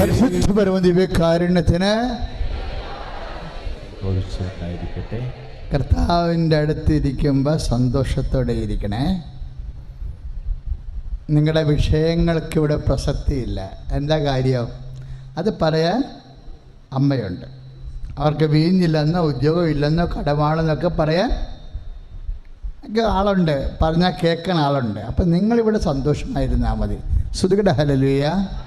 പരിശുദ്ധ പരമദിവ്യകാരുണ്യത്തിന് കർത്താവിന്റെ അടുത്തിരിക്കുമ്പോൾ സന്തോഷത്തോടെ ഇരിക്കണേ. നിങ്ങളുടെ വിഷയങ്ങൾക്ക് ഇവിടെ പ്രസക്തിയില്ല. എന്താ കാര്യം? അത് പറയാൻ അമ്മയുണ്ട്. അവർക്ക് വീഞ്ഞില്ലെന്നോ ഉദ്യോഗമില്ലെന്നോ കടമാണെന്നൊക്കെ പറയാൻ ആളുണ്ട്. പറഞ്ഞാൽ കേൾക്കാൻ ആളുണ്ട്. അപ്പം നിങ്ങളിവിടെ സന്തോഷമായിരുന്നാൽ മതി. ശ്രുതികട ഹലലുയ കർത്താവേ സൂചിച്ച്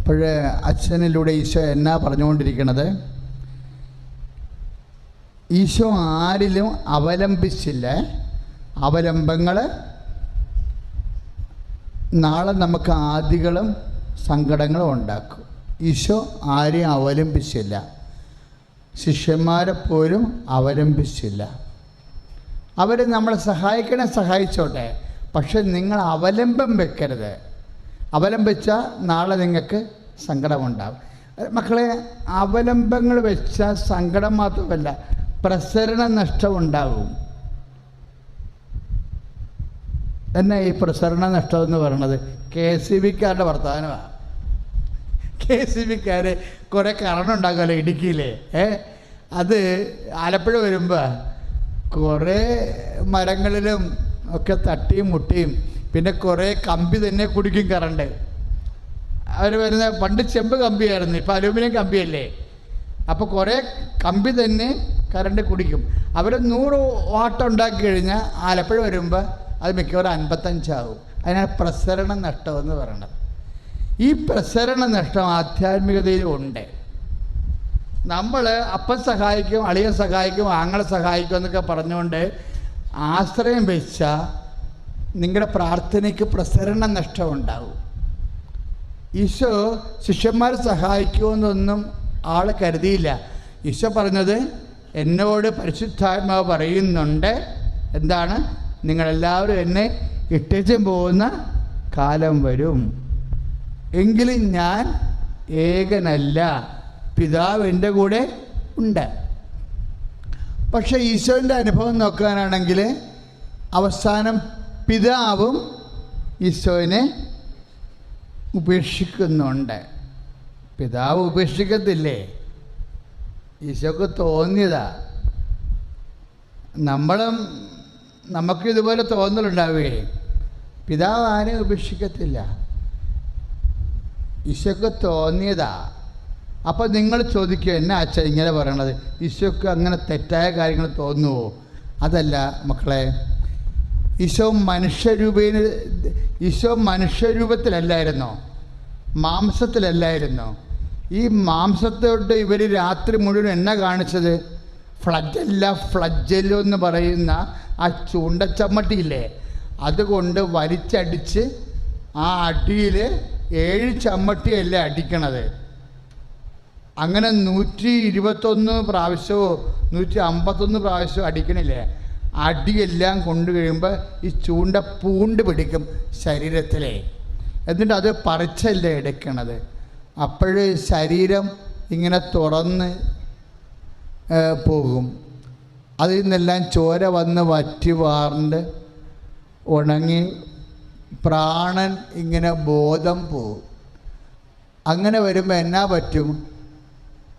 അപ്പോൾ അച്ഛനിലൂടെ ഈശോ എന്നാ പറഞ്ഞുകൊണ്ടിരിക്കണത് ഈശോ ആരിലും അവലംബിച്ചില്ല. അവലംബങ്ങൾ നാളെ നമുക്ക് ആദികളും സങ്കടങ്ങളും ഉണ്ടാക്കും. ഈശോ ആരെയും അവലംബിച്ചില്ല. ശിഷ്യന്മാരെ പോലും അവലംബിച്ചില്ല. അവർ നമ്മളെ സഹായിക്കണേ സഹായിച്ചോട്ടെ. പക്ഷെ നിങ്ങൾ അവലംബം വെക്കരുത്. അവലംബിച്ചാൽ നാളെ നിങ്ങൾക്ക് സങ്കടമുണ്ടാവും. മക്കളെ അവലംബങ്ങൾ വെച്ചാൽ സങ്കടം മാത്രമല്ല പ്രസരണ നഷ്ടം ഉണ്ടാകും തന്നെ ഈ പ്രസരണ നഷ്ടം എന്ന് പറയുന്നത് കെ സി ബിക്കാരുടെ വർത്തമാനമാണ് കെ സി ബിക്കാർ കുറേ കറണ്ട് ഉണ്ടാക്കുമല്ലോ ഇടുക്കിയിലെ? ഏ? അത് ആലപ്പുഴ വരുമ്പോൾ കുറേ മരങ്ങളിലും ഒക്കെ തട്ടിയും മുട്ടിയും പിന്നെ കുറേ കമ്പി തന്നെ കുടിക്കും കറണ്ട്. അവർ വരുന്ന പണ്ട് ചെമ്പ് കമ്പിയായിരുന്നു ഇപ്പം അലൂമിനിയം കമ്പിയല്ലേ? അപ്പോൾ കുറേ കമ്പി തന്നെ കറണ്ട് കുടിക്കും. അവർ നൂറ് വാട്ട് ഉണ്ടാക്കി കഴിഞ്ഞാൽ ആലപ്പുഴ വരുമ്പോൾ അത് മിക്കവാറും അൻപത്തഞ്ചാവും. അതിനാണ് പ്രസരണ നഷ്ടം എന്ന് പറയുന്നത് ഈ പ്രസരണ നഷ്ടം ആധ്യാത്മികതയിലും ഉണ്ട്. നമ്മൾ അപ്പൻ സഹായിക്കും അളിയൻ സഹായിക്കും ആങ്ങളെ സഹായിക്കും എന്നൊക്കെ പറഞ്ഞുകൊണ്ട് ആശ്രയം വെച്ചാൽ നിങ്ങളുടെ പ്രാർത്ഥനയ്ക്ക് പ്രസരണ നഷ്ടം ഉണ്ടാവും. ഈശോ ശിഷ്യന്മാരെ സഹായിക്കുമെന്നൊന്നും ആൾ കരുതിയില്ല. ഈശോ പറഞ്ഞത് എന്നോട് പരിശുദ്ധാത്മാവ് പറയുന്നുണ്ട്. എന്താണ്? നിങ്ങളെല്ലാവരും എന്നെ ഇട്ടിച്ചു പോകുന്ന കാലം വരും. എങ്കിലും ഞാൻ ഏകനല്ല. പിതാവ് എന്റെ കൂടെ ഉണ്ട്. പക്ഷെ ഈശോന്റെ അനുഭവം നോക്കാനാണെങ്കിൽ അവസാനം പിതാവും ഈശോനെ ഉപേക്ഷിക്കുന്നുണ്ട്. പിതാവ് ഉപേക്ഷിക്കത്തില്ലേ? ഈശോക്ക് തോന്നിയതാ. നമ്മളും നമുക്ക് ഇതുപോലെ തോന്നലുണ്ടാവുകയെ പിതാവ് ആരെ ഉപേക്ഷിക്കത്തില്ല. ഈശോക്ക് തോന്നിയതാ. അപ്പോൾ നിങ്ങൾ ചോദിക്കുക എന്നാ അച്ഛ ഇങ്ങനെ പറയണത്? ഈശോക്ക് അങ്ങനെ തെറ്റായ കാര്യങ്ങൾ തോന്നുവോ? അതല്ല മക്കളെ ഈശോ മനുഷ്യരൂപേന ഈശോ മനുഷ്യരൂപത്തിലല്ലായിരുന്നോ? മാംസത്തിലല്ലായിരുന്നോ? ഈ മാംസത്തോട്ട് ഇവർ രാത്രി മുഴുവൻ എണ്ണ കാണിച്ചത്? ഫ്ലജല്ല ഫ്ലജല്ലോ എന്ന് പറയുന്ന ആ ചൂണ്ടച്ചമ്മട്ടിയില്ലേ അതുകൊണ്ട് വലിച്ചടിച്ച് ആ അടിയിൽ ഏഴ് ചമ്മട്ടിയല്ലേ അടിക്കണത്. അങ്ങനെ നൂറ്റി ഇരുപത്തൊന്ന് പ്രാവശ്യമോ നൂറ്റി അമ്പത്തൊന്ന് പ്രാവശ്യമോ അടിക്കണില്ലേ? അടിയെല്ലാം കൊണ്ടു കഴിയുമ്പോൾ ഈ ചൂണ്ട പൂണ്ട് പിടിക്കും ശരീരത്തിലെ. എന്നിട്ട് അത് പറിച്ചല്ലേ എടുക്കണത്? അപ്പോഴ് ശരീരം ഇങ്ങനെ തുറന്ന് പോകും. അതിൽ നിന്നെല്ലാം ചോര വന്ന് വറ്റി വാർണ്ട് ഉണങ്ങി പ്രാണൻ ഇങ്ങനെ ബോധം പോകും. അങ്ങനെ വരുമ്പോൾ എന്നാ പറ്റും?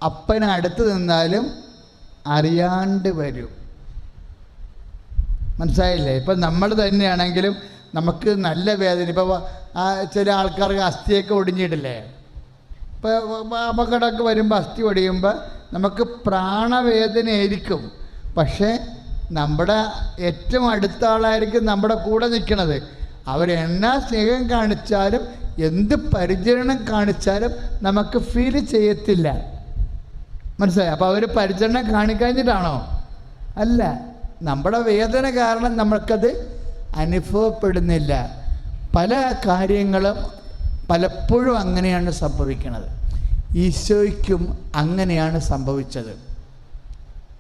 അപ്പനടുത്ത് നിന്നാലും അറിയാണ്ട് വരും. മനസ്സിലായില്ലേ? ഇപ്പം നമ്മൾ തന്നെയാണെങ്കിലും നമുക്ക് നല്ല വേദന. ഇപ്പോൾ ചില ആൾക്കാർക്ക് അസ്ഥിയൊക്കെ ഒടിഞ്ഞിട്ടില്ലേ? ഇപ്പോൾ അപകടമൊക്കെ വരുമ്പോൾ അസ്ഥി ഒടിയുമ്പോൾ നമുക്ക് പ്രാണവേദനയായിരിക്കും. പക്ഷേ നമ്മുടെ ഏറ്റവും അടുത്ത ആളായിരിക്കും നമ്മുടെ കൂടെ നിൽക്കുന്നത്. അവരെന്നാ സ്നേഹം കാണിച്ചാലും എന്ത് പരിചരണം കാണിച്ചാലും നമുക്ക് ഫീൽ ചെയ്യത്തില്ല. മനസ്സിലായി? അപ്പോൾ അവർ പരിചരണം കാണിക്കഴിഞ്ഞിട്ടാണോ? അല്ല. നമ്മുടെ വേദന കാരണം നമ്മൾക്കത് അനുഭവപ്പെടുന്നില്ല. പല കാര്യങ്ങളും പലപ്പോഴും അങ്ങനെയാണ് സംഭവിക്കുന്നത് ഈശോയ്ക്കും അങ്ങനെയാണ് സംഭവിച്ചത്.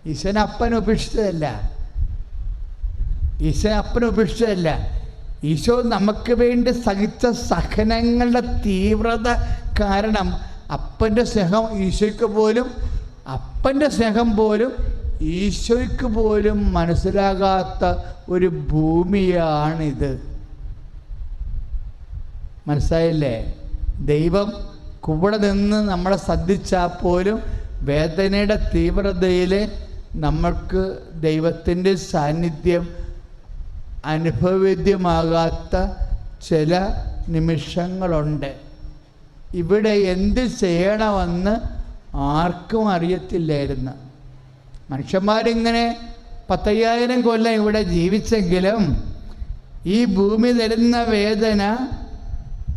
ഈശോനെ അപ്പൻ ഉപേക്ഷിച്ചതല്ല. ഈശോ അപ്പനെ ഉപേക്ഷിച്ചതല്ല. ഈശോ നമുക്ക് വേണ്ടി സഹിച്ച സഹനങ്ങളുടെ തീവ്രത കാരണം അപ്പന്റെ സ്നേഹം ഈശോയ്ക്ക് പോലും അപ്പന്റെ സ്നേഹം പോലും ഈശോയ്ക്ക് പോലും മനസ്സിലാകാത്ത ഒരു ഭൂമിയാണിത്. മനസ്സിലായില്ലേ? ദൈവം കൂടെ നിന്ന് നമ്മളെ ശ്രദ്ധിച്ചാൽ പോലും വേദനയുടെ തീവ്രതയിൽ നമ്മൾക്ക് ദൈവത്തിന്റെ സാന്നിധ്യം അനുഭവവേദ്യമാകാത്ത ചില നിമിഷങ്ങളുണ്ട്. ഇവിടെ എന്ത് ചെയ്യണമെന്ന് ആർക്കും അറിയത്തില്ലായിരുന്നു. മനുഷ്യന്മാരിങ്ങനെ പത്തയ്യായിരം കൊല്ലം ഇവിടെ ജീവിച്ചെങ്കിലും ഈ ഭൂമി തരുന്ന വേദന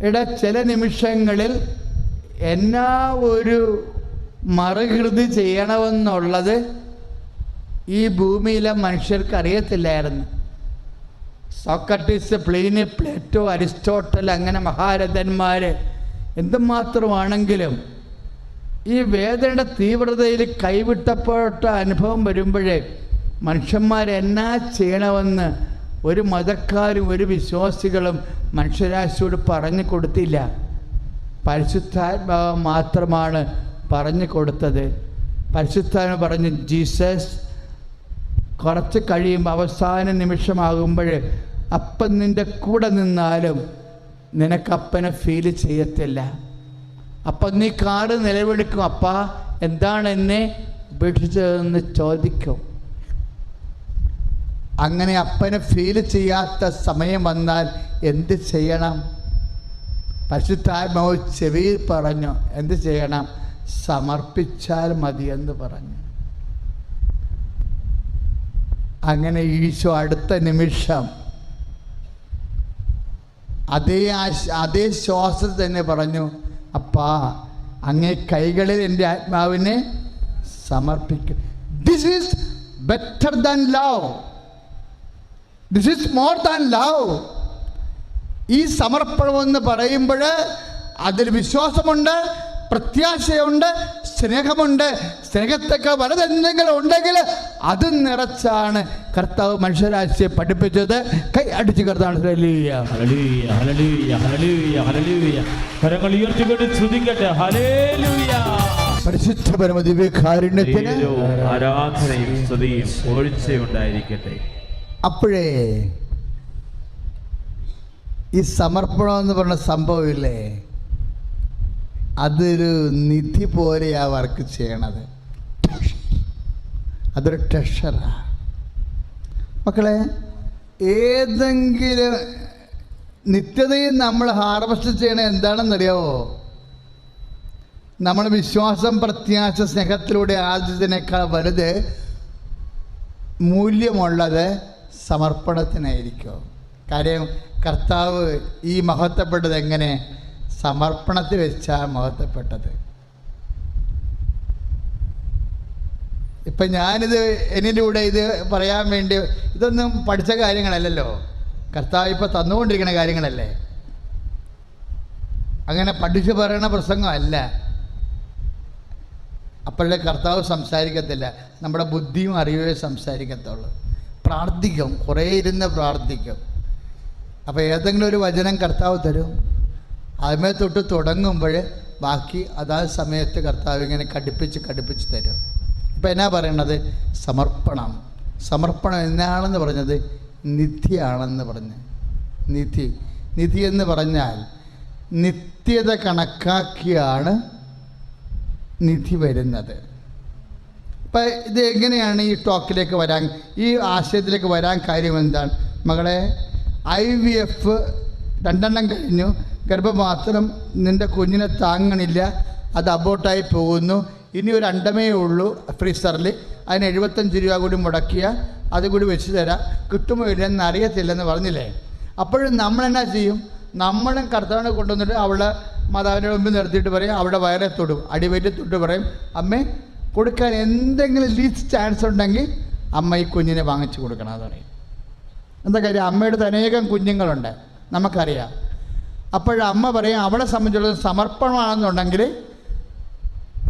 യുടെ ചില നിമിഷങ്ങളിൽ എന്നാ ഒരു മറുകൃതി ചെയ്യണമെന്നുള്ളത് ഈ ഭൂമിയിലെ മനുഷ്യർക്ക് അറിയത്തില്ലായിരുന്നു. സോക്രട്ടീസ് പ്ലീനി പ്ലേറ്റോ അരിസ്റ്റോട്ടൽ അങ്ങനെ മഹാരഥന്മാർ എന്തുമാത്രമാണെങ്കിലും ഈ വേദനയുടെ തീവ്രതയിൽ കൈവിട്ടപ്പോട്ട അനുഭവം വരുമ്പോഴേ മനുഷ്യന്മാരെന്നാ ചെയ്യണമെന്ന് ഒരു മതക്കാരും ഒരു വിശ്വാസികളും മനുഷ്യരാശിയോട് പറഞ്ഞു കൊടുത്തില്ല. പരിശുദ്ധാത്മാവ് മാത്രമാണ് പറഞ്ഞു കൊടുത്തത്. പരിശുദ്ധാത്മ പറഞ്ഞു ജീസസ് കുറച്ച് കഴിയുമ്പോൾ അവസാന നിമിഷമാകുമ്പോൾ അപ്പൻ നിന്റെ കൂടെ നിന്നാലും നിനക്കപ്പനെ ഫീൽ ചെയ്യത്തില്ല. അപ്പം നീ കാറ് നിലവിളിക്കും. അപ്പ എന്താണ് എന്നെ ഉപേക്ഷിച്ചതെന്ന് ചോദിക്കും. അങ്ങനെ അപ്പനെ ഫീൽ ചെയ്യാത്ത സമയം വന്നാൽ എന്ത് ചെയ്യണം? പരിശുദ്ധാത്മാവ് ചെവിയിൽ പറഞ്ഞു എന്ത് ചെയ്യണം? സമർപ്പിച്ചാൽ മതിയെന്ന് പറഞ്ഞു. അങ്ങനെ ഈശോ അടുത്ത നിമിഷം അതേ അതേ ശ്വാസത്തിൽ തന്നെ പറഞ്ഞു അപ്പാ അങ്ങേ കൈകളിൽ എന്റെ ആത്മാവിനെ സമർപ്പിക്കും. This is better than love this is more than love ഈ സമർപ്പണമെന്ന് പറയുമ്പോൾ അതിൽ വിശ്വാസമുണ്ട് പ്രത്യാശയുണ്ട് സ്നേഹമുണ്ട്. സ്നേഹത്തൊക്കെ വലതെന്തെങ്കിലും ഉണ്ടെങ്കിൽ അത് നിറച്ചാണ് കർത്താവ് മനുഷ്യരാശിയെ പഠിപ്പിച്ചത്. കൈ അടിച്ച് കർത്താവ്. പരിശുദ്ധ പരമദിവ്യകാരുണ്യത്തിന് ദൈവവും ആരാധനയും സ്തുതിയും ഒഴിച്ചുണ്ടായിരിക്കട്ടെ അപ്പോഴേ ഈ സമർപ്പണം എന്ന് പറഞ്ഞ സംഭവമില്ലേ? അതൊരു നിധി പോലെയാ വർക്ക് ചെയ്യണത്. അതൊരു ട്രഷറാ മക്കളെ ഏതെങ്കിലും നിത്യതയും നമ്മൾ ഹാർവസ്റ്റ് ചെയ്യണ എന്താണെന്നറിയാവോ? നമ്മൾ വിശ്വാസം പ്രത്യാശ സ്നേഹത്തിലൂടെ ആദ്യത്തിനേക്കാൾ വലുത് മൂല്യമുള്ളത് സമർപ്പണത്തിനായിരിക്കും? കാര്യം കർത്താവ് ഈ മഹത്വപ്പെട്ടത് എങ്ങനെ? സമർപ്പണത്തിൽ വെച്ചാൽ മഹത്വപ്പെട്ടത്. ഇപ്പം ഞാനിത് എന്നിലൂടെ ഇത് പറയാൻ വേണ്ടി ഇതൊന്നും പഠിച്ച കാര്യങ്ങളല്ലല്ലോ. കർത്താവ് ഇപ്പം തന്നുകൊണ്ടിരിക്കുന്ന കാര്യങ്ങളല്ലേ? അങ്ങനെ പഠിച്ചു പറയണ പ്രസംഗമല്ല അപ്പോഴേ കർത്താവ് സംസാരിക്കത്തില്ല. നമ്മുടെ ബുദ്ധിയും അറിവേ സംസാരിക്കത്തുള്ളൂ. പ്രാർത്ഥിക്കും കുറേ ഇരുന്ന് പ്രാർത്ഥിക്കും. അപ്പോൾ ഏതെങ്കിലും ഒരു വചനം കർത്താവ് തരും. അതിമേ തൊട്ട് തുടങ്ങുമ്പോൾ ബാക്കി അതാ സമയത്ത് കർത്താവ് ഇങ്ങനെ കടുപ്പിച്ച് കടുപ്പിച്ച് തരും. ഇപ്പം എന്നാ പറയണത്? സമർപ്പണം. സമർപ്പണം എന്നാണെന്ന് പറഞ്ഞത്? നിധിയാണെന്ന് പറഞ്ഞ്. നിധി. നിധി എന്ന് പറഞ്ഞാൽ നിത്യത കണക്കാക്കിയാണ് നിധി വരുന്നത്. അപ്പം ഇത് എങ്ങനെയാണ് ഈ ടോക്കിലേക്ക് വരാൻ ഈ ആശയത്തിലേക്ക് വരാൻ കാര്യം എന്താണ്? മകളെ ഐ വി എഫ് രണ്ടെണ്ണം കഴിഞ്ഞു. ഗർഭപാത്രം നിന്റെ കുഞ്ഞിനെ താങ്ങണില്ല. അത് അബോട്ടായി പോകുന്നു. ഇനി ഒരു അണ്ടമേ ഉള്ളൂ ഫ്രീസറിൽ അതിന് എഴുപത്തഞ്ച് രൂപ കൂടി മുടക്കിയ അതുകൂടി വെച്ച് തരാം. കിട്ടുമോ ഇല്ലെന്ന് അറിയത്തില്ലെന്ന് പറഞ്ഞില്ലേ? അപ്പോഴും നമ്മളെന്നാ ചെയ്യും? നമ്മളും കർത്താവിനെ കൊണ്ടുവന്നിട്ട് അവളെ മാതാവിന്റെ മുമ്പിൽ നിർത്തിയിട്ട് പറയും. അവിടെ വയറെ തൊടും. അടിവയറ്റിൽ തൊട്ട് പറയും. അമ്മേ കൊടുക്കാൻ എന്തെങ്കിലും ലീസ്റ്റ് ചാൻസ് ഉണ്ടെങ്കിൽ അമ്മ ഈ കുഞ്ഞിനെ വാങ്ങിച്ചു കൊടുക്കണം എന്ന് പറയും. എന്താ കാര്യം? അമ്മയുടെ അനേകം കുഞ്ഞുങ്ങളുണ്ട്. നമുക്കറിയാം. അപ്പോഴമ്മ പറയും അവളെ സംബന്ധിച്ചുള്ളത് സമർപ്പണമാണെന്നുണ്ടെങ്കിൽ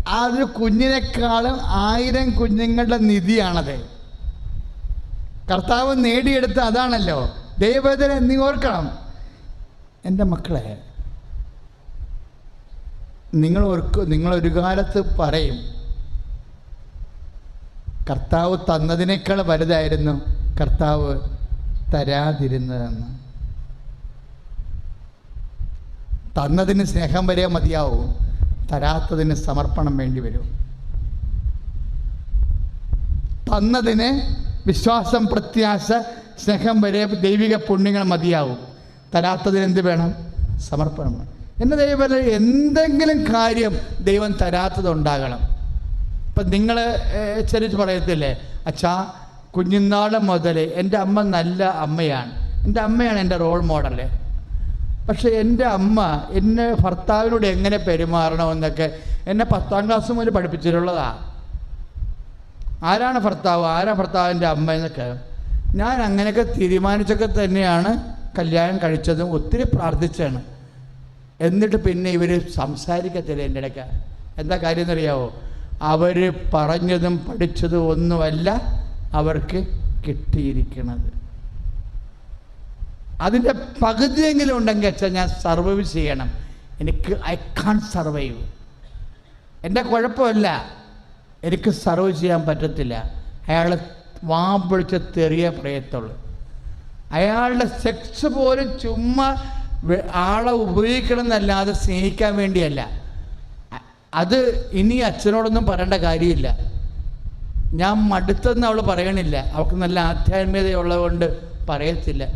ആ ഒരു കുഞ്ഞിനേക്കാളും ആയിരം കുഞ്ഞുങ്ങളുടെ നിധിയാണത്. കർത്താവ് നേടിയെടുത്ത അതാണല്ലോ. ദൈവത്തിന് നീ ഓർക്കണം. എന്റെ മക്കളെ നിങ്ങൾ ഓർക്ക് നിങ്ങളൊരു കാലത്ത് പറയും കർത്താവ് തന്നതിനേക്കാൾ വലുതായിരുന്നു കർത്താവ് തരാതിരുന്നതെന്ന്. തന്നതിന് സ്നേഹം വരെ മതിയാവും തരാത്തതിന് സമർപ്പണം വേണ്ടി വരും. തന്നതിന് വിശ്വാസം പ്രത്യാശ സ്നേഹം വരെ ദൈവിക പുണ്യങ്ങൾ മതിയാവും. തരാത്തതിന് എന്ത് വേണം? സമർപ്പണം വേണം. എന്റെ ദൈവം എന്തെങ്കിലും കാര്യം ദൈവം തരാത്തതുണ്ടാകണം. ഇപ്പം നിങ്ങൾ ചെറിയ പറയത്തില്ലേ? അച്ഛാ കുഞ്ഞുനാൾ മുതൽ എന്റെ അമ്മ നല്ല അമ്മയാണ്. എന്റെ അമ്മയാണ് എന്റെ റോൾ മോഡൽ പക്ഷെ എന്റെ അമ്മ എന്നെ ഭർത്താവിനോട് എങ്ങനെ പെരുമാറണമെന്നൊക്കെ എന്നെ പത്താം ക്ലാസ് മുതൽ പഠിപ്പിച്ചിട്ടുള്ളതാണ് ആരാണ് ഭർത്താവ്? ആരാ ഭർത്താവിന്റെ അമ്മ എന്നൊക്കെ. ഞാൻ അങ്ങനെയൊക്കെ തീരുമാനിച്ചൊക്കെ തന്നെയാണ് കല്യാണം കഴിച്ചതും ഒത്തിരി പ്രാർത്ഥിച്ചാണ് എന്നിട്ട് പിന്നെ ഇവർ സംസാരിക്കത്തില്ല എന്റെ ഇടയ്ക്ക്. എന്താ കാര്യം എന്നറിയാവോ അവർ പറഞ്ഞതും പഠിച്ചതും ഒന്നുമല്ല അവർക്ക് കിട്ടിയിരിക്കുന്നത് അതിന്റെ പകുതിയെങ്കിലും ഉണ്ടെങ്കിൽ അച്ഛൻ ഞാൻ സർവൈവ് ചെയ്യണം. എനിക്ക് ഐ കാൺ സർവൈവ് എന്റെ കുഴപ്പമല്ല. എനിക്ക് സർവ് ചെയ്യാൻ പറ്റത്തില്ല. അയാൾ വാ പൊളിച്ച് തെറിയ പറയത്തുള്ളൂ. അയാളുടെ സെക്സ് പോലും ചുമ്മാ ആളെ ഉപയോഗിക്കണം എന്നല്ലാതെ സ്നേഹിക്കാൻ വേണ്ടിയല്ല. അത് ഇനി അച്ഛനോടൊന്നും പറയേണ്ട കാര്യമില്ല. ഞാൻ മടുത്തെന്ന് അവൾ പറയണില്ല. അവൾക്ക് നല്ല ആധ്യാത്മികതയുള്ളത് കൊണ്ട് പറയത്തില്ല.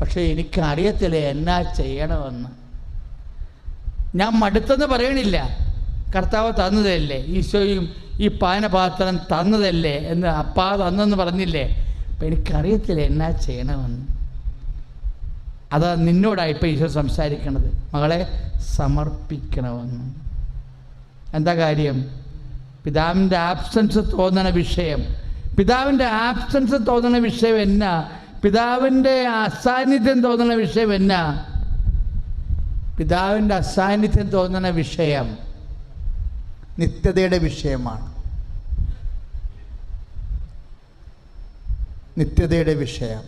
പക്ഷേ എനിക്കറിയത്തില്ല എന്നാ ചെയ്യണമെന്ന്. ഞാൻ മടുത്തെന്ന് പറയണില്ല. കർത്താവ് തന്നതല്ലേ? ഈശോയും ഈ പാനപാത്രം തന്നതല്ലേ? എന്ന് അപ്പാ തന്നെന്ന് പറഞ്ഞില്ലേ? അപ്പം എനിക്കറിയത്തില്ല എന്നാ ചെയ്യണമെന്ന്. അതാ നിന്നോടായി ഇപ്പം ഈശോ സംസാരിക്കണത്. മകളെ സമർപ്പിക്കണമെന്ന്. എന്താ കാര്യം? പിതാവിന്റെ ആബ്സൻസ് തോന്നണ വിഷയം. പിതാവിന്റെ ആബ്സൻസ് തോന്നണ വിഷയം എന്നാ? പിതാവിന്റെ അസാന്നിധ്യം തോന്നണ വിഷയം എന്നാ? പിതാവിന്റെ അസാന്നിധ്യം തോന്നണ വിഷയം നിത്യതയുടെ വിഷയമാണ്. നിത്യതയുടെ വിഷയം.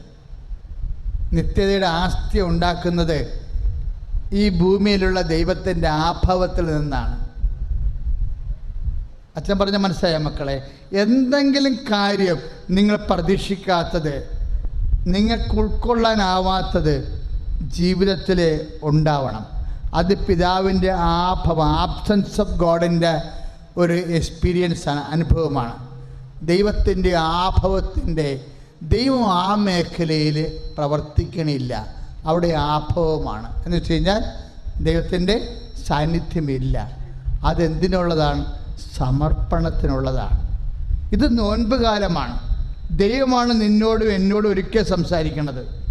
നിത്യതയുടെ ആസ്തി ഉണ്ടാക്കുന്നത് ഈ ഭൂമിയിലുള്ള ദൈവത്തിന്റെ ആഭവത്തിൽ നിന്നാണ്. അച്ഛൻ പറഞ്ഞ മനസ്സിലായ മക്കളെ? എന്തെങ്കിലും കാര്യം നിങ്ങൾ പ്രതീക്ഷിക്കാത്തത് നിങ്ങൾക്ക് ഉൾക്കൊള്ളാനാവാത്തത് ജീവിതത്തിൽ ഉണ്ടാവണം. അത് പിതാവിന്റെ ആഭവം ആബ്സൻസ് ഓഫ് ഗോഡിന്റെ ഒരു എക്സ്പീരിയൻസാണ് അനുഭവമാണ്. ദൈവത്തിന്റെ ആഭവത്തിന്റെ ദൈവം ആ മേഖലയിൽ പ്രവർത്തിക്കണില്ല. അവിടെ ആഭവമാണ്. എന്ന് വെച്ച് കഴിഞ്ഞാൽ ദൈവത്തിന്റെ സാന്നിധ്യമില്ല. അതെന്തിനുള്ളതാണ്? സമർപ്പണത്തിനുള്ളതാണ്. ഇത് നോൻപ് കാലമാണ്. ദൈവമാണ് നിന്നോടും എന്നോടും ഒരിക്കൽ സംസാരിക്കുന്നത്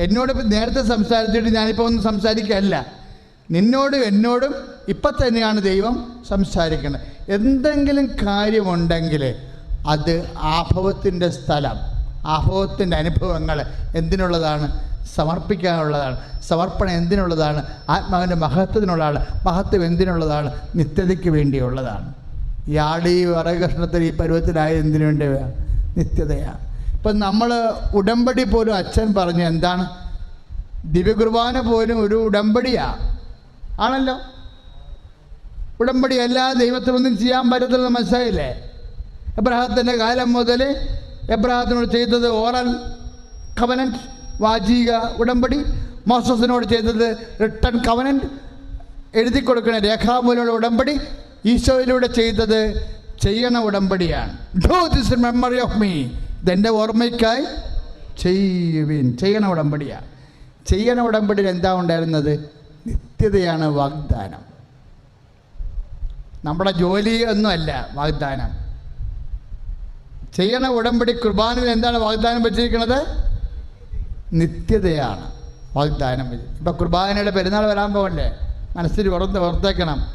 എന്നോട് നേരത്തെ സംസാരിച്ചിട്ട് ഞാനിപ്പോൾ ഒന്നും സംസാരിക്കുകയല്ല നിന്നോടും എന്നോടും ഇപ്പം തന്നെയാണ് ദൈവം സംസാരിക്കുന്നത് എന്തെങ്കിലും കാര്യമുണ്ടെങ്കിൽ അത് ആഭവത്തിന്റെ സ്ഥലം ആഭവത്തിന്റെ അനുഭവങ്ങൾ എന്തിനുള്ളതാണ്? സമർപ്പിക്കാനുള്ളതാണ്. സമർപ്പണം എന്തിനുള്ളതാണ്? ആത്മാവിന്റെ മഹത്വത്തിനുള്ളതാണ്. മഹത്വം എന്തിനുള്ളതാണ്? നിത്യതയ്ക്ക് വേണ്ടിയുള്ളതാണ്. ഈ വറകഷ്ണത്തിൽ ഈ പരുവത്തിലായ എന്തിനു വേണ്ടിയാ? നിത്യതയാണ് ഇപ്പം നമ്മൾ ഉടമ്പടി പോലും അച്ഛൻ പറഞ്ഞു എന്താണ്? ദിവ്യകുർബാന പോലും ഒരു ഉടമ്പടിയാണ് ആണല്ലോ? ഉടമ്പടി എല്ലാ ദൈവത്തിനൊന്നും ചെയ്യാൻ പറ്റത്തില്ലെന്ന് മനസ്സിലായില്ലേ? എബ്രഹാത്തിന്റെ കാലം മുതൽ എബ്രഹാത്തിനോട് ചെയ്തത് ഓറൽ കവനന്റ് വാചിക ഉടമ്പടി മോസസിനോട് ചെയ്തത് റിട്ടൺ കവനന്റ് എഴുതി കൊടുക്കുന്ന രേഖാമൂലമുള്ള ഉടമ്പടി ഈശോയിലൂടെ ചെയ്തത് ചെയ്യണ ഉടമ്പടിയാണ്. Do this memory of me ഇതെന്റെ ഓർമ്മയ്ക്കായി ചെയ്യുവിൻ. ചെയ്യണ ഉടമ്പടിയാണ്. ചെയ്യണ ഉടമ്പടിയിൽ എന്താ ഉണ്ടായിരുന്നത്? നിത്യതയാണ് വാഗ്ദാനം. നമ്മുടെ ജോലി ഒന്നുമല്ല വാഗ്ദാനം. ചെയ്യണ ഉടമ്പടി കുർബാനയിൽ എന്താണ് വാഗ്ദാനം വെച്ചിരിക്കുന്നത്? നിത്യതയാണ്. വാഗ്ദാനം ഇപ്പം കുർബാനയുടെ പെരുന്നാൾ വരാൻ പോകണ്ടേ? മനസ്സിൽ ഉറന്ന് പുറത്തേക്കണം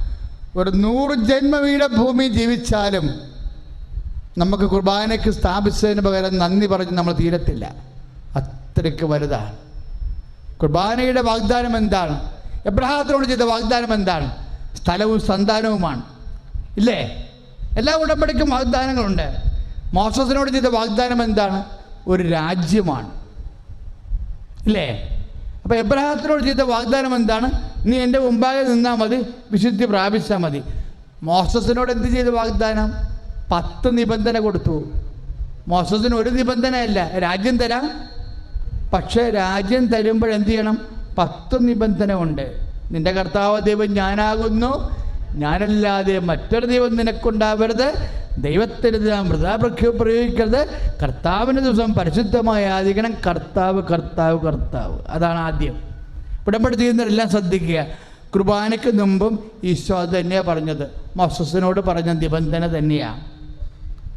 ഒരു നൂറ് ജന്മവീട ഭൂമി ജീവിച്ചാലും നമുക്ക് കുർബാനയ്ക്ക് സ്ഥാപിച്ചതിന് പകരം നന്ദി പറഞ്ഞ് നമ്മൾ തീരത്തില്ല. അത്രയ്ക്ക് വലുതാണ്. കുർബാനയുടെ വാഗ്ദാനം എന്താണ്? എബ്രഹാത്തിനോട് ചെയ്ത വാഗ്ദാനം എന്താണ്? സ്ഥലവും സന്താനവുമാണ്. ഇല്ലേ? എല്ലാ ഉടമ്പടിക്കും വാഗ്ദാനങ്ങളുണ്ട്. മോസസിനോട് ചെയ്ത വാഗ്ദാനം എന്താണ്? ഒരു രാജ്യമാണ്. ഇല്ലേ അപ്പോൾ എബ്രഹാത്തിനോട് ചെയ്ത വാഗ്ദാനം എന്താണ്? നീ എന്റെ മുമ്പാകെ നിന്നാൽ മതി വിശുദ്ധി പ്രാപിച്ചാൽ മതി. മോസസിനോട് എന്ത് ചെയ്ത വാഗ്ദാനം? പത്ത് നിബന്ധന കൊടുത്തു. മോസസിന് ഒരു നിബന്ധനയല്ല രാജ്യം തരാം. പക്ഷേ രാജ്യം തരുമ്പോൾ എന്ത് ചെയ്യണം? പത്ത് നിബന്ധന ഉണ്ട് നിന്റെ കർത്താവ് ദൈവം ഞാനാകുന്നു ഞാനല്ലാതെ മറ്റൊരു ദൈവം നിനക്കുണ്ടാവരുത്. ദൈവത്തിന് നാം വൃതാപ്രഖ്യ പ്രയോഗിക്കരുത്. കർത്താവിന് ദിവസം പരിശുദ്ധമായി ആചരിക്കണം കർത്താവ് കർത്താവ് കർത്താവ്. അതാണ് ആദ്യം. ഉടമ്പടി ചെയ്യുന്നവരെല്ലാം ശ്രദ്ധിക്കുക. കുർബാനയ്ക്ക് മുമ്പും ഈശോ അത് തന്നെയാണ് പറഞ്ഞത്. മോസസിനോട് പറഞ്ഞ നിബന്ധന തന്നെയാണ്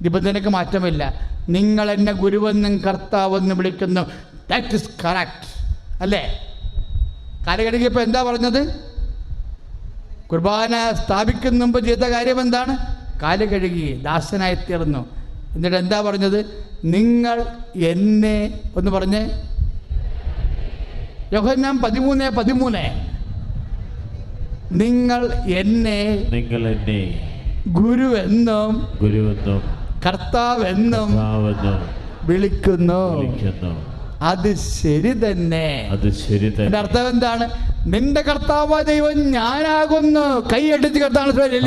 നിബന്ധനയ്ക്ക് മാറ്റമില്ല. നിങ്ങൾ എന്നെ ഗുരുവെന്നും കർത്താവെന്നും വിളിക്കുന്നു. ദാറ്റ് ഇസ് കറക്റ്റ് അല്ലേ? കാലഘടിക്ക് എന്താ പറഞ്ഞത്? കുർബാന സ്ഥാപിക്കുന്ന മുമ്പ് ചെയ്ത കാര്യം എന്താണ്? കാൽ കഴുകി ദാസനായി തീർന്നു. എന്നിട്ട് എന്താ പറഞ്ഞത്? നിങ്ങൾ എന്നെ ഒന്ന് പറഞ്ഞേ. യോഹന്നാൻ പതിമൂന്ന് പതിമൂന്ന്. നിങ്ങൾ എന്നെ നിങ്ങൾ എന്നെ ഗുരു എന്നും ഗുരുവെന്നും കർത്താവ് എന്നും കർത്താവെന്നും വിളിക്കുന്നു. വിളിക്കുന്നു. അത് ശരി തന്നെ. അത് ശരി എന്റെ തന്നെ അർത്ഥം എന്താണ്? നിന്റെ കർത്താവ് ദൈവം ഞാനാകുന്നു. കൈയടിച്ച് കർത്താവ് കർത്താണ്.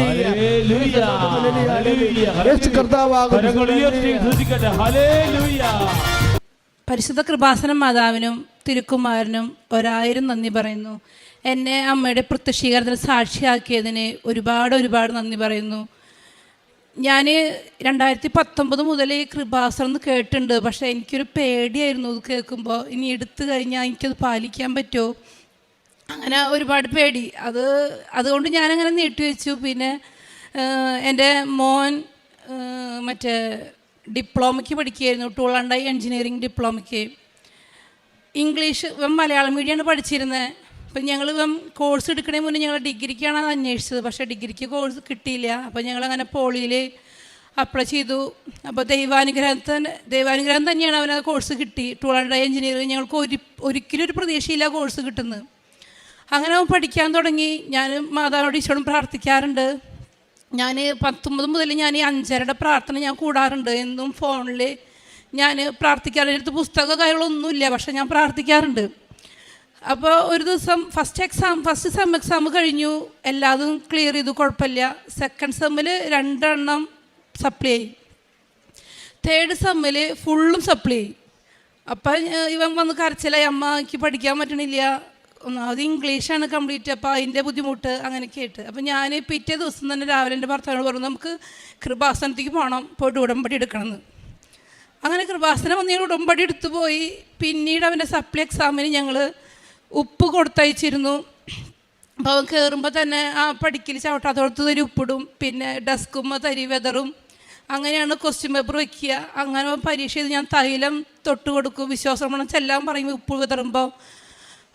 പരിശുദ്ധ കൃപാസനം മാതാവിനും തിരുക്കുമാരനും ഒരായിരം നന്ദി പറയുന്നു. എന്നെ അമ്മയുടെ പ്രത്യക്ഷീകരണത്തിന് സാക്ഷിയാക്കിയതിന് ഒരുപാട് ഒരുപാട് നന്ദി പറയുന്നു. ഞാൻ രണ്ടായിരത്തി പത്തൊമ്പത് മുതൽ ഈ കൃപാസനം കേട്ടിട്ടുണ്ട്. പക്ഷേ എനിക്കൊരു പേടിയായിരുന്നു അത് കേൾക്കുമ്പോൾ ഇനി എടുത്തു കഴിഞ്ഞാൽ എനിക്കത് പാലിക്കാൻ പറ്റുമോ അങ്ങനെ ഒരുപാട് പേടി. അത് അതുകൊണ്ട് ഞാനങ്ങനെ നീട്ടി വെച്ചു. പിന്നെ എന്റെ മോൻ മറ്റേ ഡിപ്ലോമയ്ക്ക് പഠിക്കുകയായിരുന്നു. ഐ എൻജിനീയറിംഗ് ഡിപ്ലോമയ്ക്ക്. ഇംഗ്ലീഷ് മലയാളം മീഡിയമാണ് പഠിച്ചിരുന്നത് അപ്പം ഞങ്ങൾ ഇപ്പം കോഴ്സ് എടുക്കണേ മുന്നേ ഞങ്ങൾ ഡിഗ്രിക്കാണ് അന്വേഷിച്ചത്. പക്ഷേ ഡിഗ്രിക്ക് കോഴ്സ് കിട്ടിയില്ല. അപ്പോൾ ഞങ്ങളങ്ങനെ പോളിയിൽ അപ്ലൈ ചെയ്തു. അപ്പോൾ ദൈവാനുഗ്രഹത്തിന് ദൈവാനുഗ്രഹം തന്നെയാണ് അവന് കോഴ്സ് കിട്ടി. ടൂൾ ആൻഡ് എഞ്ചിനീയറിംഗ് ഞങ്ങൾക്ക് ഒരു ഒരിക്കലും ഒരു പ്രതീക്ഷയില്ല കോഴ്സ് കിട്ടുന്നത് അങ്ങനെ അവൻ പഠിക്കാൻ തുടങ്ങി. ഞാൻ മാതാവിനോട് ഈശോടും പ്രാർത്ഥിക്കാറുണ്ട്. ഞാൻ പത്തൊമ്പത് മുതൽ ഞാൻ ഈ അഞ്ചരയുടെ പ്രാർത്ഥന ഞാൻ കൂടാറുണ്ട്. എന്നും ഫോണിൽ ഞാൻ പ്രാർത്ഥിക്കാറുണ്ട്. എന്റെ അടുത്ത് പുസ്തക കാര്യങ്ങളൊന്നുമില്ല പക്ഷേ ഞാൻ പ്രാർത്ഥിക്കാറുണ്ട്. അപ്പോൾ ഒരു ദിവസം first exam first sem exam കഴിഞ്ഞു. എല്ലാതും ക്ലിയർ ചെയ്തു കുഴപ്പമില്ല. സെക്കൻഡ് സെമ്മിൽ രണ്ടെണ്ണം സപ്ലൈ ആയി തേർഡ് സെമ്മിൽ ഫുള്ളും സപ്ലൈ ചെയ്യും. അപ്പം ഇവൻ വന്ന് കരച്ചിലായി അമ്മ എനിക്ക് പഠിക്കാൻ പറ്റണില്ല. ഒന്നാമത് ഇംഗ്ലീഷാണ് കംപ്ലീറ്റ് അപ്പോൾ അതിന്റെ ബുദ്ധിമുട്ട് അങ്ങനെയൊക്കെ ആയിട്ട് അപ്പം ഞാൻ പിറ്റേ ദിവസം തന്നെ രാവിലെ എന്റെ ഭർത്താവിനോട് പറഞ്ഞു നമുക്ക് കൃപാസനത്തേക്ക് പോകണം പോയിട്ട് ഉടമ്പടി എടുക്കണമെന്ന്. അങ്ങനെ കൃപാസനം വന്ന് ഞങ്ങൾ ഉടമ്പടി എടുത്തു പോയി. പിന്നീട് അവന്റെ സപ്ലൈ എക്സാമിന് ഞങ്ങൾ ഉപ്പ് കൊടുത്തയച്ചിരുന്നു. അപ്പോൾ അവൻ കയറുമ്പോൾ തന്നെ ആ പഠിക്കൽ ചവിട്ടാത്തോടത്ത് തരി ഉപ്പിടും പിന്നെ ഡെസ്കും തരി വെതറും. അങ്ങനെയാണ് ക്വസ്റ്റ്യൻ പേപ്പർ വയ്ക്കുക അങ്ങനെ പരീക്ഷ ചെയ്ത് ഞാൻ തൈലം തൊട്ട് കൊടുക്കും. വിശ്വാസമണം ചെല്ലാൻ പറയും ഉപ്പ് വിതറുമ്പോൾ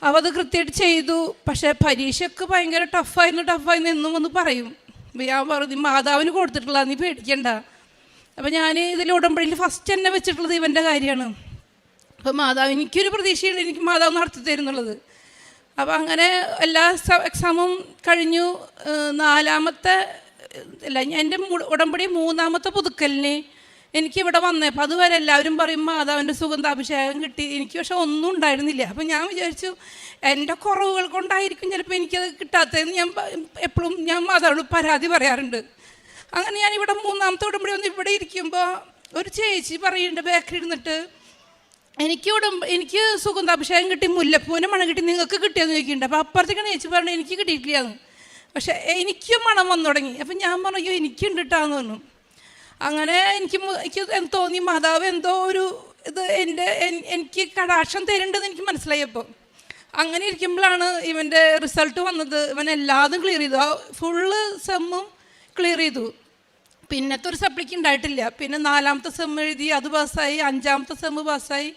അവ അത് കൃത്യമായിട്ട് ചെയ്തു. പക്ഷേ പരീക്ഷയ്ക്ക് ഭയങ്കര ടഫായിരുന്നു ടഫായിരുന്നു എന്നും ഒന്ന് പറയും. അപ്പോൾ ഞാൻ പറഞ്ഞു മാതാവിന് കൊടുത്തിട്ടുള്ള നീ പേടിക്കണ്ട. അപ്പോൾ ഞാൻ ഇതിൽ ഉടമ്പടിയിൽ ഫസ്റ്റ് തന്നെ വെച്ചിട്ടുള്ളത് ഇവന്റെ കാര്യമാണ്. അപ്പോൾ മാതാവ് എനിക്കൊരു പ്രതീക്ഷയുണ്ട് എനിക്ക് മാതാവ് നടത്തി തരുന്നുള്ളത് അപ്പോൾ അങ്ങനെ എല്ലാ എക്സാമും കഴിഞ്ഞു. നാലാമത്തെ അല്ല എന്റെ ഉടമ്പടി മൂന്നാമത്തെ പുതുക്കലിന് എനിക്ക് ഇവിടെ വന്നപ്പോൾ അതുവരെ എല്ലാവരും പറയും മാതാവിന്റെ സുഗന്ധാഭിഷേകം കിട്ടി. എനിക്ക് പക്ഷെ ഒന്നും ഉണ്ടായിരുന്നില്ല. അപ്പം ഞാൻ വിചാരിച്ചു എന്റെ കുറവുകൾ കൊണ്ടായിരിക്കും ചിലപ്പോൾ എനിക്കത് കിട്ടാത്തതെന്ന് ഞാൻ എപ്പോഴും ഞാൻ മാതാവിനോട് പരാതി പറയാറുണ്ട്. അങ്ങനെ ഞാൻ ഇവിടെ മൂന്നാമത്തെ ഉടമ്പടി വന്ന് ഇവിടെ ഇരിക്കുമ്പോൾ ഒരു ചേച്ചി പറയുന്നുണ്ട് ബേക്കറി ഇരുന്നിട്ട് എനിക്ക് ഇവിടെ എനിക്ക് സുഗന്ധാഭിഷേകം കിട്ടി മുല്ലപ്പൂവിന്റെ മണം കിട്ടി നിങ്ങൾക്ക് കിട്ടിയെന്ന് ചോദിക്കുന്നുണ്ട്. അപ്പോൾ അപ്പുറത്തേക്കാണ് ചേച്ചി പറഞ്ഞു എനിക്ക് കിട്ടിയിട്ടില്ലാന്ന്. പക്ഷേ എനിക്കും മണം വന്നു തുടങ്ങി. അപ്പം ഞാൻ പറഞ്ഞു എനിക്കുണ്ട് കേട്ടാന്ന് പറഞ്ഞു. അങ്ങനെ എനിക്ക് എനിക്ക് തോന്നി മാതാവ് എന്തോ ഒരു ഇത് എന്റെ എനിക്ക് കടാക്ഷം തരുന്നുണ്ടെന്ന് എനിക്ക് മനസ്സിലായപ്പോൾ അങ്ങനെ ഇരിക്കുമ്പോഴാണ് ഇവന്റെ റിസൾട്ട് വന്നത്. ഇവൻ എല്ലാതും ക്ലിയർ ചെയ്തു. ആ ഫുള്ള് സെമ്മും ക്ലിയർ ചെയ്തു. പിന്നത്തെ ഒരു സപ്ലിക്ക് ഉണ്ടായിട്ടില്ല. പിന്നെ നാലാമത്തെ സെം എഴുതി അത് പാസ്സായി. അഞ്ചാമത്തെ സെം പാസ്സായി.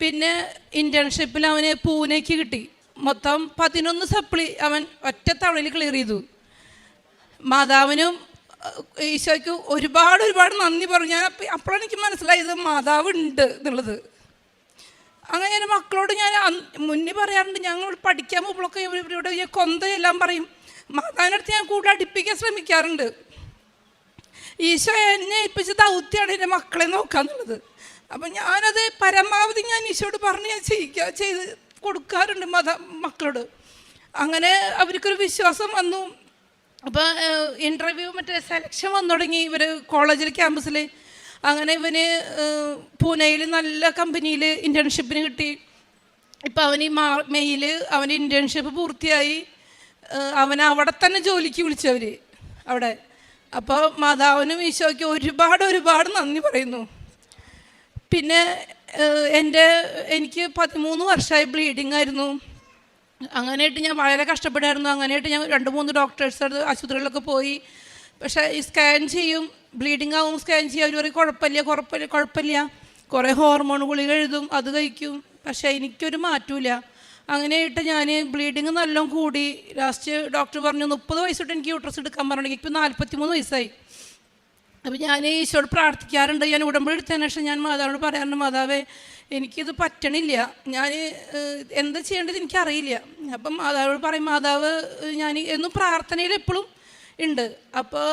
പിന്നെ ഇന്റേൺഷിപ്പിൽ അവന് പൂനെക്ക് കിട്ടി. മൊത്തം പതിനൊന്ന് സപ്ലി അവൻ ഒറ്റ തവണയിൽ ക്ലിയർ ചെയ്തു. മാതാവിനും ഈശോയ്ക്ക് ഒരുപാട് ഒരുപാട് നന്ദി പറഞ്ഞു. ഞാൻ അപ്പ- അപ്പോഴാണ് എനിക്ക് മനസ്സിലായത് മാതാവ് ഉണ്ട് എന്നുള്ളത്. അങ്ങനെ ഞാൻ മക്കളോട് ഞാൻ മുന്നേ പറയാറുണ്ട് ഞങ്ങൾ പഠിക്കാൻ പോകുമ്പോഴൊക്കെ ഇവരോട് ഈ കൊന്തയെല്ലാം പറയും. മാതാവിനടുത്ത് ഞാൻ കൂടുതൽ അടുപ്പിക്കാൻ ശ്രമിക്കാറുണ്ട്. ഈശോ എന്നെ ഏൽപ്പിച്ച ദൗത്യമാണ് എന്റെ മക്കളെ നോക്കാന്നുള്ളത്. അപ്പം ഞാനത് പരമാവധി ഞാൻ ഈശോട് പറഞ്ഞു ഞാൻ ചെയ്യിക്കുക ചെയ്ത് കൊടുക്കാറുണ്ട് മത മക്കളോട്. അങ്ങനെ അവർക്കൊരു വിശ്വാസം വന്നു. അപ്പോൾ ഇന്റർവ്യൂ മറ്റേ സെലക്ഷൻ വന്നു തുടങ്ങി. ഇവർ കോളേജിൽ ക്യാമ്പസിൽ അങ്ങനെ ഇവന് പൂനെയിൽ നല്ല കമ്പനിയിൽ ഇന്റേൺഷിപ്പിന് കിട്ടി. ഇപ്പൊ അവന് മാ മെയ്യിൽ അവന് ഇന്റേൺഷിപ്പ് പൂർത്തിയായി. അവനെ അവിടെ തന്നെ ജോലിക്ക് വിളിച്ചവര് അവിടെ. അപ്പോൾ മാതാവിനും ഈശോയ്ക്ക് ഒരുപാട് ഒരുപാട് നന്ദി പറയുന്നു. പിന്നെ എന്റെ എനിക്ക് പതിമൂന്ന് വർഷമായി ബ്ലീഡിങ് ആയിരുന്നു. അങ്ങനെയായിട്ട് ഞാൻ വളരെ കഷ്ടപ്പെടായിരുന്നു. അങ്ങനെയായിട്ട് ഞാൻ രണ്ട് മൂന്ന് ഡോക്ടേഴ്സ് ആശുപത്രികളിലൊക്കെ പോയി. പക്ഷേ ഈ സ്കാൻ ചെയ്യും. ബ്ലീഡിങ് ആവും സ്കാൻ ചെയ്യും. അവർ പറയും കുഴപ്പമില്ല കുഴപ്പമില്ല കുഴപ്പമില്ല. കുറേ ഹോർമോൺ ഗുളിക എഴുതും അത് കഴിക്കും. പക്ഷേ എനിക്കൊരു മാറ്റമില്ല അങ്ങനെയായിട്ട് ഞാൻ ബ്ലീഡിങ് നല്ലോണം കൂടി. ലാസ്റ്റ് ഡോക്ടർ പറഞ്ഞു മുപ്പത് വയസ്സോട്ട് എനിക്ക് യൂട്രസ് എടുക്കാൻ പറഞ്ഞു ഇപ്പോൾ നാൽപ്പത്തി മൂന്ന് വയസ്സായി. അപ്പോൾ ഞാൻ ഈശോട് പ്രാർത്ഥിക്കാറുണ്ട്. ഞാൻ ഉടമ്പടി എടുത്തതിന് ശേഷം ഞാൻ മാതാവിനോട് പറയാറുണ്ട് മാതാവേ എനിക്കിത് പറ്റണില്ല. ഞാൻ എന്താ ചെയ്യേണ്ടത് എനിക്കറിയില്ല. അപ്പം മാതാവിനോട് പറയും മാതാവ് ഞാൻ എന്നും പ്രാർത്ഥനയിൽ എപ്പോഴും ഉണ്ട്. അപ്പോൾ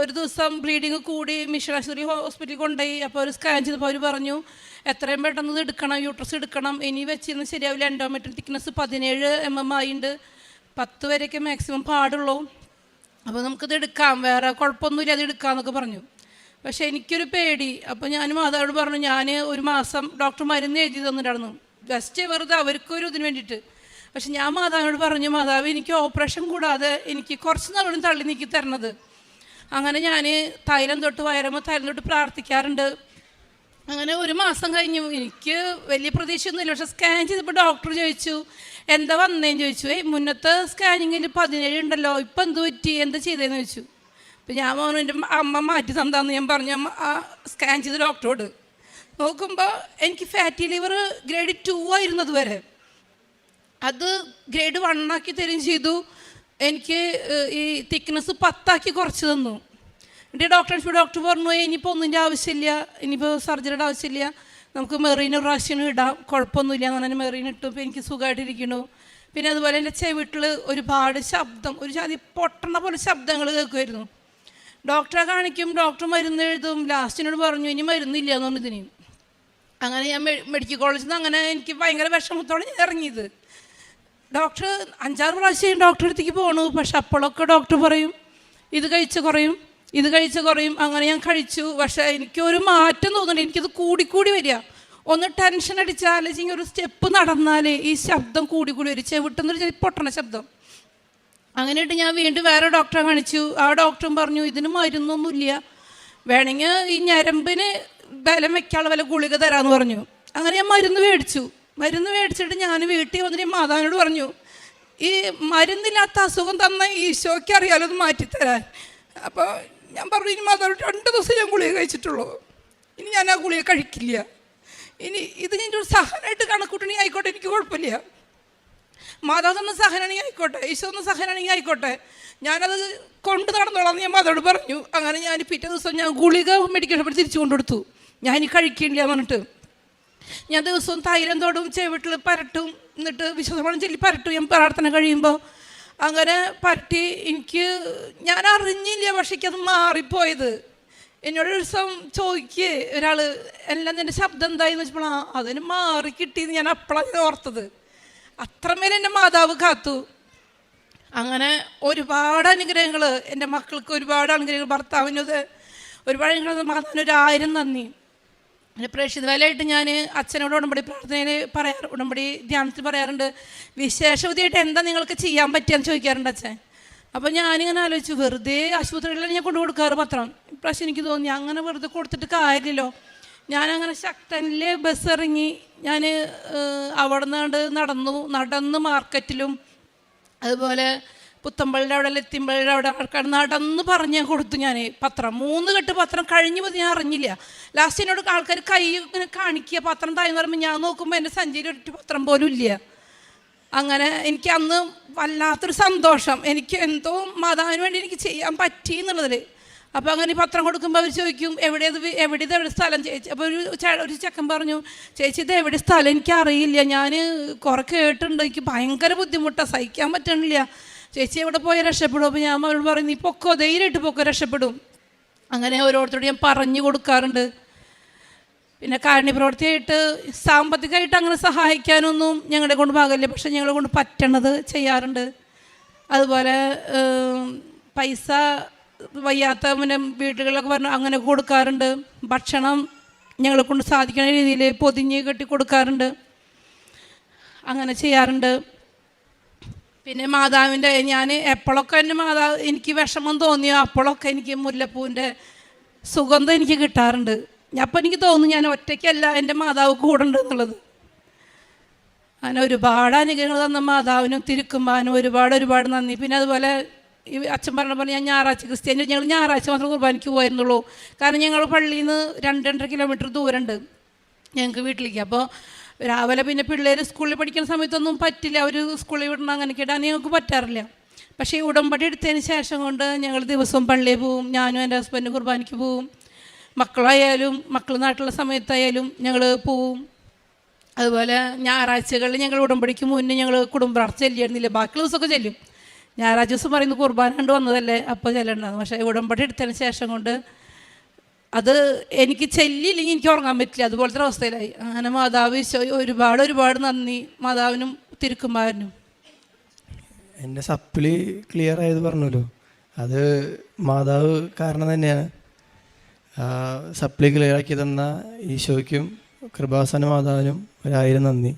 ഒരു ദിവസം ബ്ലീഡിങ് കൂടി മിഷൻ ആശുപത്രി ഹോസ്പിറ്റലിൽ കൊണ്ടുപോയി. അപ്പോൾ ഒരു സ്കാൻ ചെയ്തപ്പോൾ അവർ പറഞ്ഞു എത്രയും പെട്ടെന്ന് എടുക്കണം യൂട്രസ് എടുക്കണം. ഇനി വെച്ചിരുന്ന് ശരിയാവില്ല. എൻഡോമെട്രിക് തിക്നെസ് പതിനേഴ് എം എം ആയിണ്ട്. പത്ത് വരെയൊക്കെ മാക്സിമം പാടുള്ളൂ. അപ്പോൾ നമുക്കിത് എടുക്കാം. വേറെ കുഴപ്പമൊന്നുമില്ല അത് എടുക്കാമെന്നൊക്കെ പറഞ്ഞു. പക്ഷേ എനിക്കൊരു പേടി. അപ്പോൾ ഞാൻ മാതാവോട് പറഞ്ഞു ഞാൻ ഒരു മാസം ഡോക്ടർ മരുന്ന് എഴുതി തന്നിട്ടായിരുന്നു ജസ്റ്റ് വെറുതെ അവർക്കൊരു ഇതിന് വേണ്ടിയിട്ട്. പക്ഷെ ഞാൻ മാതാവിനോട് പറഞ്ഞു മാതാവ് എനിക്ക് ഓപ്പറേഷൻ കൂടാതെ എനിക്ക് കുറച്ച് നാളും തള്ളി നീക്കി തരണത്. അങ്ങനെ ഞാൻ തൈലം തൊട്ട് വയറുമ്പോൾ തൈലം തൊട്ട് പ്രാർത്ഥിക്കാറുണ്ട്. അങ്ങനെ ഒരു മാസം കഴിഞ്ഞു. എനിക്ക് വലിയ പ്രതീക്ഷയൊന്നുമില്ല. പക്ഷെ സ്കാൻ ചെയ്തപ്പോൾ ഡോക്ടർ ചോദിച്ചു എന്താ വന്നേന്ന്? ചോദിച്ചു. ഏയ് മുന്നത്തെ സ്കാനിങ്ങിൽ പതിനേഴ് ഉണ്ടല്ലോ. ഇപ്പം എന്ത് പറ്റി? എന്താ ചെയ്തതെന്ന് ചോദിച്ചു. അപ്പം ഞാൻ പറഞ്ഞു എന്റെ അമ്മ മാറ്റി തന്നാന്ന് ഞാൻ പറഞ്ഞു. അമ്മ ആ സ്കാൻ ചെയ്ത ഡോക്ടറോട് നോക്കുമ്പോൾ എനിക്ക് ഫാറ്റി ലിവർ ഗ്രേഡ് ടു ആയിരുന്നു വരെ അത് ഗ്രേഡ് വൺ ആക്കി തരികയും ചെയ്തു. എനിക്ക് ഈ തിക്നെസ് പത്താക്കി കുറച്ച് തന്നു. എന്റെ ഡോക്ടർ ഡോക്ടർ പറഞ്ഞു ഇനിയിപ്പോൾ ഒന്നിന്റെ ആവശ്യമില്ല. ഇനിയിപ്പോൾ സർജറിയുടെ ആവശ്യമില്ല. നമുക്ക് മെറീൻ പ്രാവശ്യം ഇടാം. കുഴപ്പമൊന്നുമില്ല. എന്ന് പറഞ്ഞാൽ മെറീൻ ഇട്ടു. ഇപ്പോൾ എനിക്ക് സുഖമായിട്ടിരിക്കണു പിന്നെ അതുപോലെ എന്റെ ചെവിട്ടിൽ ഒരുപാട് ശബ്ദം ഒരു ജാതി പൊട്ടണ പോലെ ശബ്ദങ്ങൾ കേൾക്കുമായിരുന്നു ഡോക്ടറെ കാണിക്കും ഡോക്ടർ മരുന്ന് എഴുതും ലാസ്റ്റിനോട് പറഞ്ഞു ഇനി മരുന്നില്ല എന്ന് പറഞ്ഞു ഇതിന് അങ്ങനെ ഞാൻ മെഡിക്കൽ കോളേജിൽ നിന്ന് അങ്ങനെ എനിക്ക് ഭയങ്കര വിഷമത്തോടെ ഞാൻ ഇറങ്ങിയത്. ഡോക്ടർ അഞ്ചാറ് പ്രാവശ്യം ഡോക്ടറെ അടുത്തേക്ക് പോകണു പക്ഷെ അപ്പോഴൊക്കെ ഡോക്ടർ പറയും ഇത് കഴിച്ച് കുറയും ഇത് കഴിച്ച് കുറയും അങ്ങനെ ഞാൻ കഴിച്ചു. പക്ഷേ എനിക്കൊരു മാറ്റം തോന്നുന്നുണ്ട് എനിക്കത് കൂടിക്കൂടി വരിക. ഒന്ന് ടെൻഷൻ അടിച്ചാൽ അല്ലെങ്കിൽ ഒരു സ്റ്റെപ്പ് നടന്നാൽ ഈ ശബ്ദം കൂടി വരും ചെവിട്ടുന്നൊരു പൊട്ടണ ശബ്ദം. അങ്ങനെയിട്ട് ഞാൻ വീണ്ടും വേറെ ഡോക്ടറെ കാണിച്ചു. ആ ഡോക്ടറും പറഞ്ഞു ഇതിന് മരുന്നൊന്നുമില്ല. വേണമെങ്കിൽ ഈ ഞരമ്പിന് ബലം വെക്കാനുള്ള വല്ല ഗുളിക തരാമെന്ന് പറഞ്ഞു. അങ്ങനെ ഞാൻ മരുന്ന് മേടിച്ചു. മരുന്ന് മേടിച്ചിട്ട് ഞാൻ വീട്ടിൽ വന്നിട്ട് മാതാവിനോട് പറഞ്ഞു ഈ മരുന്നില്ലാത്ത അസുഖം തന്ന ഈശോയ്ക്ക് അറിയാലോ അത് മാറ്റിത്തരാൻ. അപ്പോൾ ഞാൻ പറഞ്ഞു ഇനി മാതാവ് രണ്ട് ദിവസം ഞാൻ ഗുളിക കഴിച്ചിട്ടുള്ളൂ. ഇനി ഞാൻ ആ ഗുളിക കഴിക്കില്ല. ഇനി ഇത് ഞാൻ സഹനമായിട്ട് കണക്കൂട്ടണി ആയിക്കോട്ടെ എനിക്ക് കുഴപ്പമില്ല. മാതാവ് തന്ന സഹനാണെങ്കിൽ ആയിക്കോട്ടെ ഈശോ ഒന്ന് സഹനണി ആയിക്കോട്ടെ ഞാനത് കൊണ്ട് നടന്നോളാം ഞാൻ മാതാവോട് പറഞ്ഞു. അങ്ങനെ ഞാൻ പിറ്റേ ദിവസം ഞാൻ ഗുളിക മെഡിക്കൽ ഷോപ്പിൽ തിരിച്ചു കൊണ്ടുകൊടുത്തു. ഞാൻ ഇനി കഴിക്കില്ല എന്ന് പറഞ്ഞിട്ട്. ഞാൻ ദിവസവും തൈരം തൊടും ചെവിട്ടിൽ പരട്ടും എന്നിട്ട് വിശ്വസമാണ് ചൊല്ലി പരട്ടും. ഞാൻ പ്രാർത്ഥന കഴിയുമ്പോൾ അങ്ങനെ പരട്ടി എനിക്ക് ഞാൻ അറിഞ്ഞില്ല പക്ഷേ എനിക്കത് മാറിപ്പോയത്. എന്നോട് ഒരു ദിവസം ചോദിക്കേ ഒരാൾ എല്ലാം എന്റെ ശബ്ദം എന്തായെന്ന് വെച്ചപ്പോൾ അതിന് മാറി കിട്ടിയെന്ന് ഞാൻ അപ്പോഴാണ് ഓർത്തത്. അത്രമേൽ എന്റെ മാതാവ് കാത്തു. അങ്ങനെ ഒരുപാട് അനുഗ്രഹങ്ങൾ എന്റെ മക്കൾക്ക് ഒരുപാട് അനുഗ്രഹങ്ങൾ ഭർത്താവിനത് ഒരുപാട് അനുഗ്രഹങ്ങൾ മാതാവിന് ഒരായിരം നന്ദി. പിന്നെ പ്രേക്ഷിത വേലയായിട്ട് ഞാൻ അച്ഛനോട് ഉടമ്പടി പ്രാർത്ഥനയിൽ പറയാറ് ഉടമ്പടി ധ്യാനത്തിൽ പറയാറുണ്ട്. വിശേഷവതിയായിട്ട് എന്താ നിങ്ങൾക്ക് ചെയ്യാൻ പറ്റിയെന്ന് ചോദിക്കാറുണ്ട് അച്ഛൻ. അപ്പോൾ ഞാനിങ്ങനെ ആലോചിച്ചു വെറുതെ ആശുപത്രികളിൽ ഞാൻ കൊണ്ടു കൊടുക്കാറ് പത്രം? ഇപ്രാവശ്യം എനിക്ക് തോന്നി അങ്ങനെ വെറുതെ കൊടുത്തിട്ട് കാര്യമില്ലല്ലോ. ഞാനങ്ങനെ ശക്തനിൽ ബസ് ഇറങ്ങി ഞാൻ അവിടെ നിന്ന് നടന്നു നടന്ന് മാർക്കറ്റിലും അതുപോലെ പുത്തമ്പള്ളിയുടെ അവിടെ എത്തിമ്പള്ളിയുടെ അവിടെ ആൾക്കാർ നടന്ന് പറഞ്ഞ് കൊടുത്തു ഞാൻ പത്രം മൂന്ന് കെട്ട് പത്രം കഴിഞ്ഞു പോയി ഞാൻ അറിഞ്ഞില്ല ലാസ്റ്റ് എന്നോട് ആൾക്കാർ കൈ ഇങ്ങനെ കാണിക്കുക പത്രം തായെന്ന് പറയുമ്പോൾ ഞാൻ നോക്കുമ്പോൾ എന്റെ സഞ്ചിയിൽ ഒരു പത്രം പോലും ഇല്ല. അങ്ങനെ എനിക്ക് അന്ന് വല്ലാത്തൊരു സന്തോഷം. എനിക്ക് എന്തോ മാതാവിന് വേണ്ടി എനിക്ക് ചെയ്യാൻ പറ്റി എന്നുള്ളതിൽ അപ്പോൾ അങ്ങനെ പത്രം കൊടുക്കുമ്പോൾ അവർ ചോദിക്കും എവിടെ ഇത് എവിടെ ഇത് എവിടെ സ്ഥലം? ചേച്ചി അപ്പോൾ ഒരു ഒരു ചെക്കൻ പറഞ്ഞു ചേച്ചി ഇത് എവിടെ സ്ഥലം? എനിക്കറിയില്ല ഞാൻ കുറെ കേട്ടിട്ടുണ്ട്. എനിക്ക് ഭയങ്കര ബുദ്ധിമുട്ടാണ് സഹിക്കാൻ പറ്റണില്ല. ചേച്ചി എവിടെ പോയാൽ രക്ഷപ്പെടും? അപ്പോൾ ഞാൻ അവരോട് പറയും നീ പൊക്കോ ധൈര്യമായിട്ട് പൊക്കോ രക്ഷപ്പെടും. അങ്ങനെ ഓരോരുത്തരോട് ഞാൻ പറഞ്ഞു കൊടുക്കാറുണ്ട്. പിന്നെ കാരുണ്യപ്രവൃത്തിയായിട്ട് സാമ്പത്തികമായിട്ട് അങ്ങനെ സഹായിക്കാനൊന്നും ഞങ്ങളുടെ കൊണ്ട് ഭാഗമില്ല പക്ഷെ ഞങ്ങളെ കൊണ്ട് പറ്റണത് ചെയ്യാറുണ്ട്. അതുപോലെ പൈസ വയ്യാത്ത പിന്നെ വീടുകളിലൊക്കെ പറഞ്ഞ് അങ്ങനെ കൊടുക്കാറുണ്ട്. ഭക്ഷണം ഞങ്ങളെ കൊണ്ട് സാധിക്കുന്ന രീതിയിൽ പൊതിഞ്ഞ് കെട്ടി കൊടുക്കാറുണ്ട്. അങ്ങനെ ചെയ്യാറുണ്ട്. പിന്നെ മാതാവിന്റെ ഞാൻ എപ്പോഴൊക്കെ എന്റെ മാതാവ് എനിക്ക് വിഷമം തോന്നിയോ അപ്പോഴൊക്കെ എനിക്ക് മുല്ലപ്പൂവിന്റെ സുഗന്ധം എനിക്ക് കിട്ടാറുണ്ട്. അപ്പം എനിക്ക് തോന്നുന്നു ഞാൻ ഒറ്റയ്ക്കല്ല എന്റെ മാതാവ് കൂടെ ഉണ്ട് എന്നുള്ളത്. അങ്ങനെ ഒരുപാട് അനുഗ്രഹങ്ങൾ തന്ന മാതാവിനും തിരുക്കുമ്പാനും ഒരുപാട് ഒരുപാട് നന്ദി. പിന്നെ അതുപോലെ ഈ അച്ഛൻ പറഞ്ഞ പോലെ ഞാൻ ഞായറാഴ്ച ക്രിസ്ത്യാനി ഞങ്ങൾ ഞായറാഴ്ച മാത്രം കുർബാനയ്ക്ക് പോയിരുന്നുള്ളൂ. കാരണം ഞങ്ങൾ പള്ളിയിൽ നിന്ന് രണ്ട് രണ്ടര കിലോമീറ്റർ ദൂരമുണ്ട് ഞങ്ങൾക്ക് വീട്ടിലേക്ക്. അപ്പോൾ രാവിലെ പിന്നെ പിള്ളേർ സ്കൂളിൽ പഠിക്കുന്ന സമയത്തൊന്നും പറ്റില്ല. അവർ സ്കൂളിൽ വിടണം അങ്ങനെയൊക്കെ ഇടാൻ ഞങ്ങൾക്ക് പറ്റാറില്ല. പക്ഷേ ഉടമ്പടി എടുത്തതിന് ശേഷം കൊണ്ട് ഞങ്ങൾ ദിവസവും പള്ളിയിൽ പോവും. ഞാനും എന്റെ ഹസ്ബൻഡ് കുർബാനയ്ക്ക് പോവും. മക്കളായാലും മക്കൾ നാട്ടിലുള്ള സമയത്തായാലും ഞങ്ങൾ പോവും. അതുപോലെ ഞായറാഴ്ചകളിൽ ഞങ്ങൾ ഉടമ്പടിക്ക് മുന്നേ ഞങ്ങൾ കുടുംബ പ്രാർത്ഥന ചെല്ലിയിരുന്നില്ല? ബാക്കി ദിവസമൊക്കെ ചെല്ലും. ഞായറാഴ്ച ദിവസം പറയുന്നു കുർബാന കണ്ട് വന്നതല്ലേ അപ്പോൾ ചെല്ലണ്ടെന്ന് പക്ഷേ ഉടമ്പടി എടുത്തതിന് ശേഷം കൊണ്ട് അത് എനിക്ക് ചെല്ലിയില്ലെങ്കിൽ എനിക്ക് ഉറങ്ങാൻ പറ്റില്ല. അതുപോലത്തെ അവസ്ഥയിലായി. അങ്ങനെ മാതാവ് ഒരുപാട് ഒരുപാട് നന്ദി മാതാവിനും തിരുക്കുമാരനും. എന്റെ സപ്ലി ക്ലിയർ ആയത് പറഞ്ഞല്ലോ. അത് മാതാവ് കാരണം തന്നെയാണ്. സപ്ലി ക്ലിയർ ആക്കി തന്ന ഈശോയ്ക്കും കൃപാസന മാതാവിനും ഒരായിരം നന്ദി.